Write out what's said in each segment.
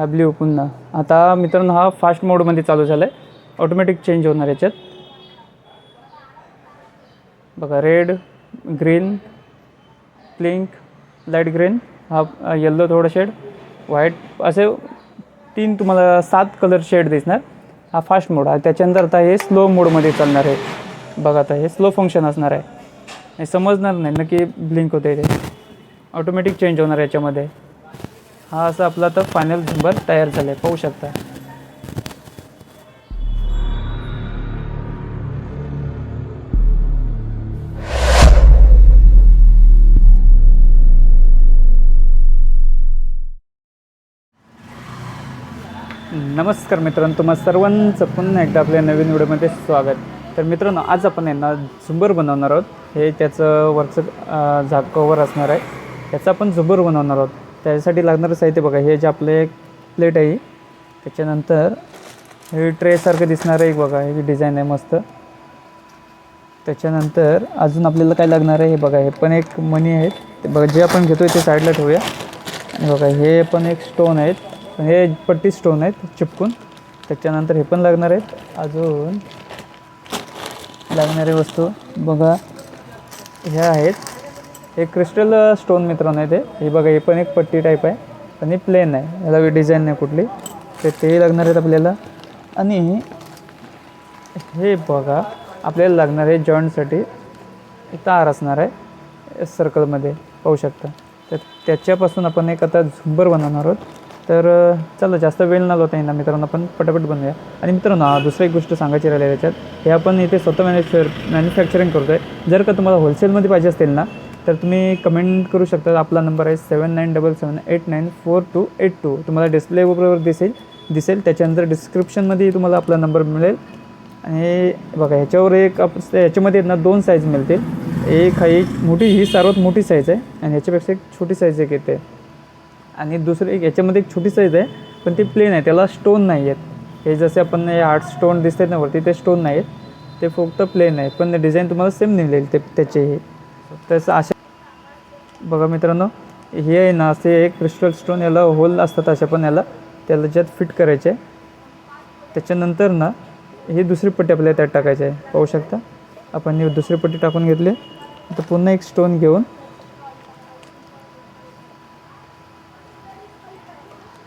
हा ब्ल्यू पुन्हा. आता मित्रांनो हा फास्ट मोडमध्ये चालू झाला आहे ऑटोमॅटिक चेंज होणार याच्यात. बघा red green pink light green हा येल्लो थोडं शेड व्हाईट असे तीन तुम्हाला सात कलर शेड दिसणार. हा फास्ट मोड आहे. त्याच्यानंतर आता हे स्लो मोडमध्ये चालणार आहे. बघा आता हे स्लो फंक्शन असणार आहे. हे समजणार नाही. नक्की ब्लिंक होते ते. ऑटोमॅटिक चेंज होणार याच्यामध्ये. हा असा आपला आता फायनल झुंबर तयार झाला आहे पाहू शकता. नमस्कार मित्रांनो तुम्हा सर्वांचं पुन्हा एकदा आपल्या नवीन व्हिडिओमध्ये स्वागत. तर मित्रांनो आज आपण यांना झुंबर बनवणार आहोत. हे त्याचं वरचं अं, झाक कवर असणार आहे. त्याचं आपण झुंबर बनवणार आहोत. त्यासाठी लागणारं साहित्य बघा हे जे आपलं एक प्लेट आहे त्याच्यानंतर हे ट्रेसारखं दिसणारं एक बघा हे डिझाईन आहे मस्त. त्याच्यानंतर अजून आपल्याला काय लागणार आहे हे बघा हे पण एक मनी आहेत. ते बघा जे आपण घेतो आहे ते साईडला ठेवूया. आणि बघा हे पण एक स्टोन आहेत. पण हे पट्टी स्टोन आहेत चिपकून. त्याच्यानंतर हे पण लागणार आहेत. अजून लागणारे वस्तू बघा ह्या आहेत. हे क्रिस्टल स्टोन मित्रांनो आहे ते. हे बघा हे पण एक पट्टी टाईप आहे आणि प्लेन आहे. याला डिझाईन नाही कुठली. तर ते लागणार आहेत आपल्याला. आणि हे बघा आपल्याला लागणार आहे जॉईंटसाठी तार असणार आहे. सर्कलमध्ये पाहू शकता. तर त्याच्यापासून आपण एक आता झुंबर बनवणार आहोत. तर चला जास्त वेळ न लावता येणार मित्रांनो. आपण पटापट बनवूया. आणि मित्रांनो दुसरी एक गोष्ट सांगायची राहिली आहे त्याच्यात हे आपण इथे स्वतः मॅन्युफॅ मॅन्युफॅक्चरिंग करतो आहे जर का तुम्हाला होलसेलमध्ये पाहिजे असतील ना तर तुम्ही कमेंट करू शकता. आपला नंबर आहे seven nine double seven eight nine four two eight two तुम्हाला डिस्प्लेवर दिसेल दिसेल. त्याच्यानंतर डिस्क्रिप्शनमध्येही तुम्हाला आपला नंबर मिळेल. आणि बघा ह्याच्यावर एक आप याच्यामध्ये ना दोन साईज मिळतील. एक हा एक मोठी ही सर्वात मोठी साईज आहे. आणि ह्याच्यापेक्षा एक छोटी साईज एक येते. आणि दुसरी एक याच्यामध्ये एक छोटी साईज आहे पण ती प्लेन आहे. त्याला स्टोन नाही आहेत. हे जसे आपण हे आर्ट स्टोन दिसतात ना वरती ते स्टोन नाही आहेत. ते फक्त प्लेन आहे. पण डिझाईन तुम्हाला सेम निघेल ते त्याचे हे तसं असे बघा मित्रांनो हे आहे ना असे एक क्रिस्टल स्टोन याला होल असतात अशा पण याला. त्याला ज्यात फिट करायचे. त्याच्यानंतर ना ही दुसरी पट्टी आपल्याला त्यात टाकायची आहे. पाहू शकता? आपण ही दुसरी पट्टी टाकून घेतली. आता पुन्हा एक स्टोन घेऊन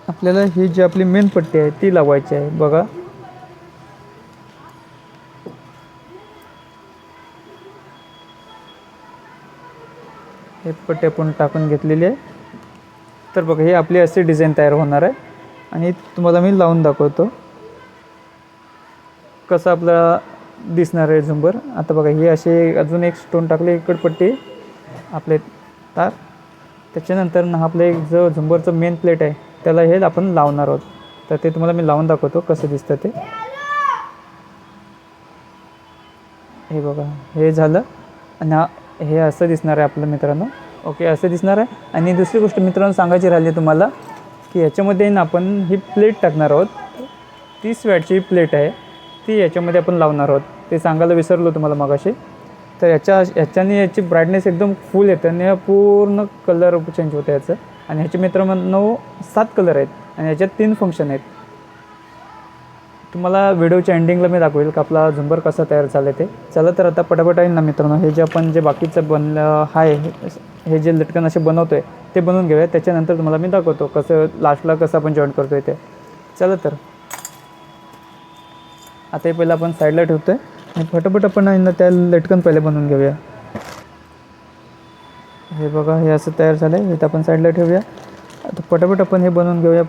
आपल्याला ही जी आपली मेन पट्टी आहे ती लावायची आहे. बघा. हे पट्टे आपण टाकून घेतलेली आहे. तर बघा हे आपली अशी डिझाईन तयार होणार आहे. आणि तुम्हाला मी लावून दाखवतो. कसं आपला दिसणार आहे झुंबर. आता बघा हे असे अजून एक स्टोन टाकले इकड पट्टी आपले तार. त्याच्यानंतर ना आपलं एक जो झुंबरचं मेन प्लेट आहे त्याला हे आपण लावणार आहोत. तर ते तुम्हाला मी लावून दाखवतो कसं दिसतं ते. हे बघा हे झालं. आणि हा हे असं दिसणार आहे आपलं मित्रांनो. ओके असं दिसणार आहे. आणि दुसरी गोष्ट मित्रांनो सांगायची राहिली तुम्हाला की याच्यामध्ये ना आपण ही प्लेट टाकणार आहोत. तीस वॅटची प्लेट आहे. ती याच्यामध्ये आपण लावणार आहोत. ते सांगायला विसरलो तुम्हाला मगाशी. तर याच्या याच्याने याची ब्राईटनेस एकदम फुल येते आणि हा पूर्ण कलर चेंज होतं याचं. आणि ह्याचे मित्रांनो सात कलर आहेत. आणि याच्यात तीन फंक्शन आहेत. तुम्हाला व्हिडिओच्या एंडिंगला मी दाखवेल का आपला झुंबर कसा तयार झाला ते. चला तर आता पटापट आहे ना मित्रांनो हे जे आपण जे बाकीचं बनलं आहे हे जे लटकन असे बनवतो आहे ते बनवून घेऊया. त्याच्यानंतर तुम्हाला मी दाखवतो कसं लास्टला कसं आपण जॉईन करतो आहे ते. चला तर. आता हे पहिलं आपण साईडला ठेवतो आहे आणि फटाफट आपण आहे ना त्या लटकन पहिले बनवून घेऊया. हे बघा हे असं तयार झालं आहे हे तर आपण साईडला ठेवूया. आता पटापट आपण हे बनवून घेऊया.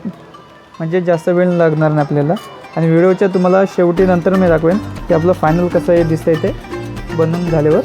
म्हणजे जास्त वेळ लागणार नाही आपल्याला. आणि व्हिडिओच्या तुम्हाला शेवटी नंतर मी दाखवेन की आपलं फायनल कसं हे आहे ते बनून झाल्यावर.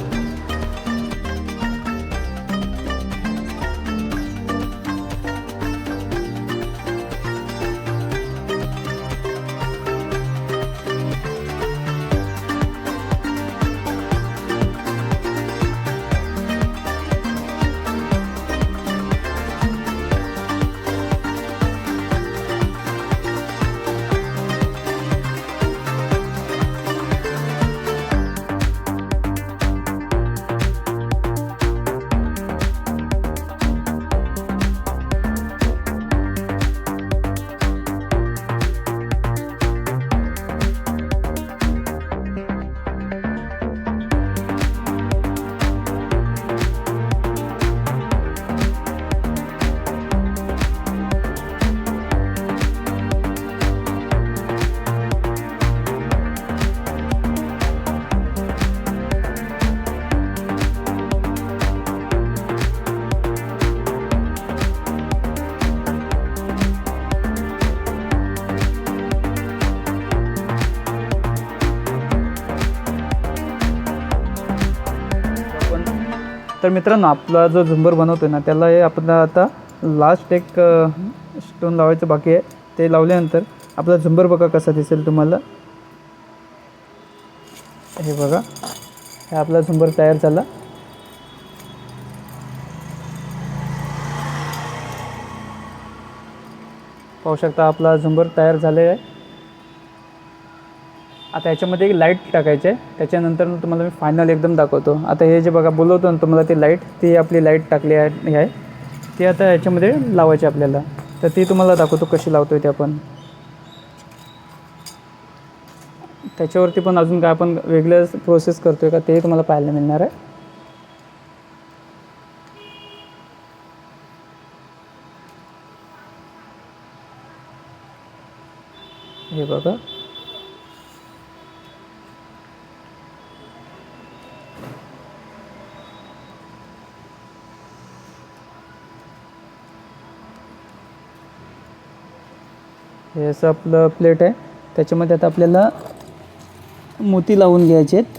तर मित्रांनो आपला जो झुंबर बनवतो ना त्याला हे आपण आता लास्ट एक स्टोन लावायचं बाकी आहे. ते लावल्यानंतर आपला झुंबर बघा कसा दिसेल तुम्हाला. हे बघा हे आपला झुंबर तयार झाला. पाहू शकता आपला झुंबर तयार झालेला आहे. आता याच्यामध्ये एक लाइट टाकायची आहे. त्याच्यानंतर मग तुम्हाला मी फायनल एकदम दाखवतो. आता हे जे बघा बोलवतो ना तुम्हाला ती लाइट ती आपली लाइट टाकली आहे आहे. ती आता याच्यामध्ये लावायची आपल्याला. तर ती तुम्हाला दाखवतो कशी लावतोय ते आपण. त्याच्यावरती पण अजून काय आपण वेगळं प्रोसेस करतो आहे का तेही तुम्हाला पाहायला मिळणार आहे. हे बघा. हे असं आपलं प्लेट आहे. त्याच्यामध्ये आता आपल्याला मोती लावून घ्यायचे आहेत.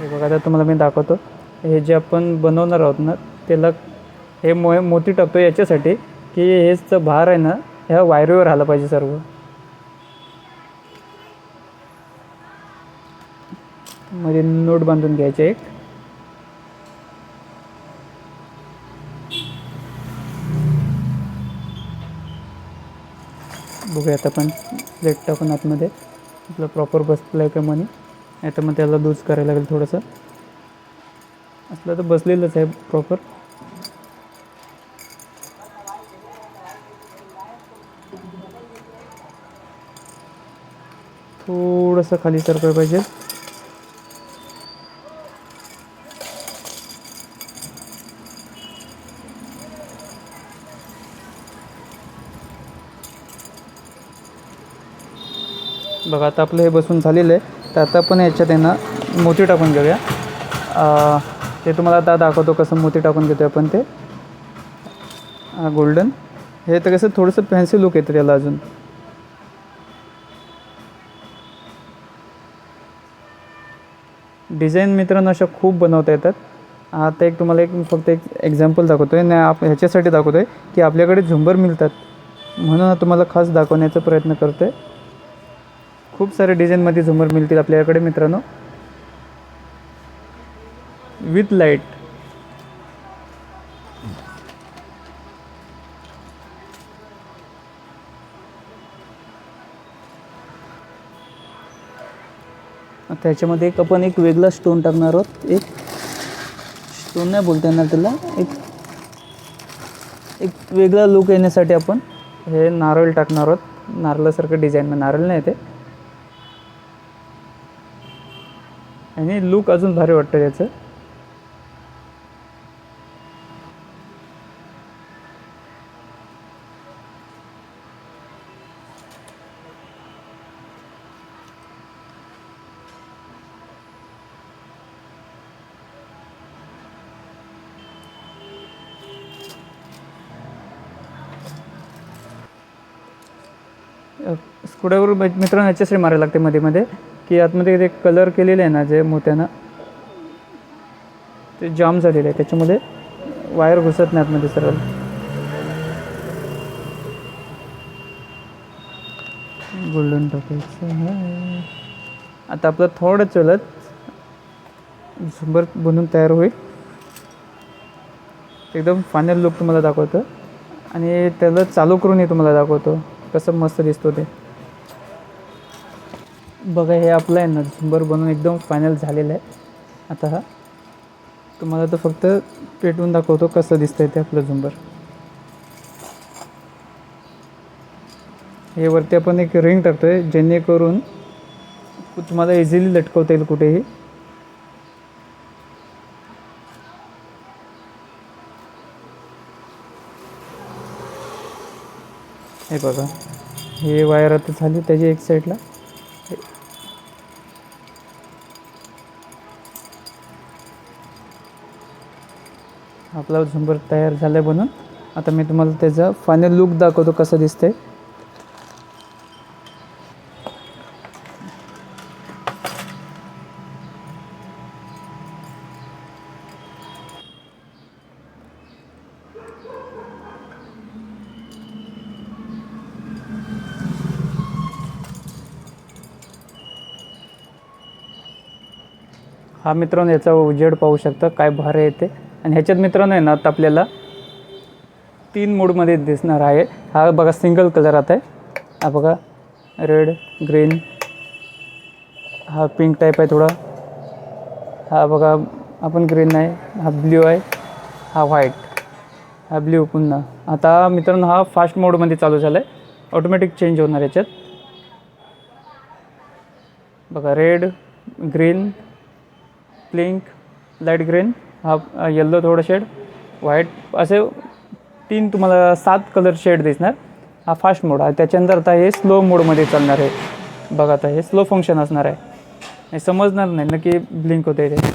हे बघा आता तुम्हाला मी दाखवतो. हे जे आपण बनवणार आहोत ना त्याला हे मो मोती टाकतो याच्यासाठी की हेच भार आहे ना ह्या वायरीवर आला पाहिजे सर्व. मध्ये नोट बांधून घ्यायचे एक. बघूयात आपण प्लेट टाकून आतमध्ये. आपलं प्रॉपर बसलं आहे का मनी नाही तर मग त्याला लूज करायला लागेल थोडंसं. असलं तर बसलेलंच आहे प्रॉपर थोडंसं खाली सरकाय पाहिजे. बघा आता आपलं हे बसून झालेलं आहे. तर आता आपण याच्यात आहे ना मोती टाकून घेऊया. ते तुम्हाला आता दाखवतो कसं मोती टाकून घेतो आपण ते. गोल्डन हे तर कसं थोडंसं फॅन्सी लुक येतं त्याला अजून. डिझाईन मित्रांनो अशा खूप बनवता येतात. आता एक तुम्हाला एक फक्त एक एक्झाम्पल दाखवतो आहे ना आप ह्याच्यासाठी दाखवतो आहे की आपल्याकडे झुंबर मिळतात. म्हणून तुम्हाला खास दाखवण्याचा प्रयत्न करतो आहे खूप सारे डिझाईनमध्ये झुमर मिळतील आपल्याकडे मित्रांनो. विथ लाइट त्याच्यामध्ये एक आपण एक वेगळा स्टोन टाकणार आहोत. एक स्टोन नाही बोलता येणार त्याला. एक एक वेगळा लुक येण्यासाठी आपण हे नारळ टाकणार आहोत. नारळासारखं डिझाईन नारळ नाही ते. आणि लुक अजून भारी वाटतं याचं. स्क्रूड्रायव्हर मित्रांनो याच्यासाठी मारायला लागते मध्ये मध्ये. की आतमध्ये ते कलर केलेले आहे ना जे मोत्यानं ते जाम झालेलं आहे. त्याच्यामध्ये वायर घुसत नाही आतमध्ये सरळ. गोल्डन टाकायचं आता आपलं थोडं चलत. झुंबर बनून तयार होईल. एकदम फायनल लुक तुम्हाला दाखवतो. आणि त्याला चालू करूनही तुम्हाला दाखवतो. कसं मस्त दिसतो ते. बघा हे आपलं आहे ना झुंबर बनवून एकदम फायनल झालेलं आहे. आता हा. तुम्हाला तर फक्त पेटवून दाखवतो कसं दिसतंय ते आपलं झुंबर. हे वरती आपण एक रिंग टाकतो आहे जेणेकरून तुम्हाला इझिली लटकवता येईल कुठेही. हे बघा हे वायर आता झाली त्याची एक साईडला आपला झुंबर तयार झालं बनून. आता मी तुम्हाला त्याचा फायनल लुक दाखवतो कसं दिसते हा मित्रांनो याचा उजेड पाहू शकता काय भारी येते आणि ह्याच्यात मित्रांनो आहे ना आता आपल्याला तीन मूडमध्ये दिसणार आहे. हा बघा सिंगल कलर आता आहे. हा बघा रेड ग्रीन हा पिंक टाईप आहे थोडा. हा बघा आपण ग्रीन आहे हा ब्ल्यू आहे हा व्हाईट हा ब्ल्यू पुन्हा. आता मित्रांनो हा फास्ट मोडमध्ये चालू झाला आहे ऑटोमॅटिक चेंज होणार याच्यात. बघा red green pink light green हा येल्लो थोडं शेड व्हाईट असे तीन तुम्हाला सात कलर शेड दिसणार. हा फास्ट मोड आहे त्याच्यानंतर आता हे स्लो मोडमध्ये चालणार आहे. बघा आता हे स्लो फंक्शन असणार आहे. हे समजणार नाही नक्की ब्लिंक होते ते.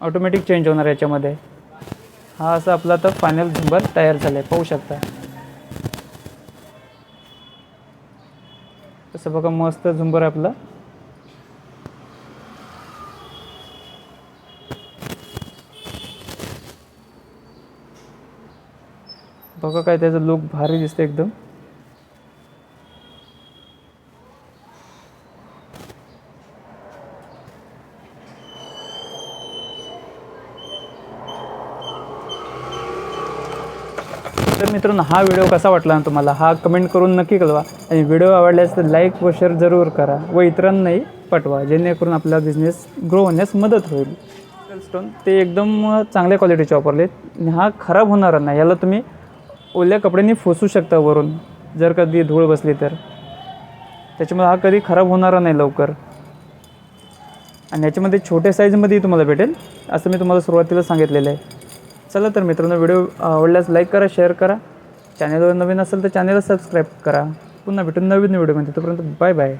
ऑटोमॅटिक चेंज होणार याच्यामध्ये. हा असा आपला आता फायनल झुंबर तयार झाला आहे पाहू शकता. तसं बघा मस्त झुंबर आहे आपला. बघा काय त्याचं लुक भारी दिसतं एकदम. तर मित्रांनो हा व्हिडिओ कसा वाटला ना तुम्हाला हा कमेंट करून नक्की कळवा. आणि व्हिडिओ आवडल्यास तर लाईक व शेअर जरूर करा व इतरांनाही पाठवा जेणेकरून आपला बिझनेस ग्रो होण्यास मदत होईल. स्टोन ते एकदम चांगल्या क्वालिटीचे वापरलेत. हा खराब होणार नाही याला तुम्ही ओल्या कपड्यांनी फुसू शकता वरून जर कधी धूळ बसली तर. त्याच्यामुळे हा कधी खराब होणारा नाही लवकर. आणि याच्यामध्ये छोट्या साईजमध्येही तुम्हाला भेटेल असं मी तुम्हाला सुरुवातीला सांगितलेलं आहे. चला तर मित्रांनो व्हिडिओ आवडल्यास लाईक करा शेअर करा. चॅनलवर नवीन असेल तर चॅनलला सबस्क्राईब करा. पुन्हा भेटून नवीन व्हिडिओमध्ये. तोपर्यंत बाय बाय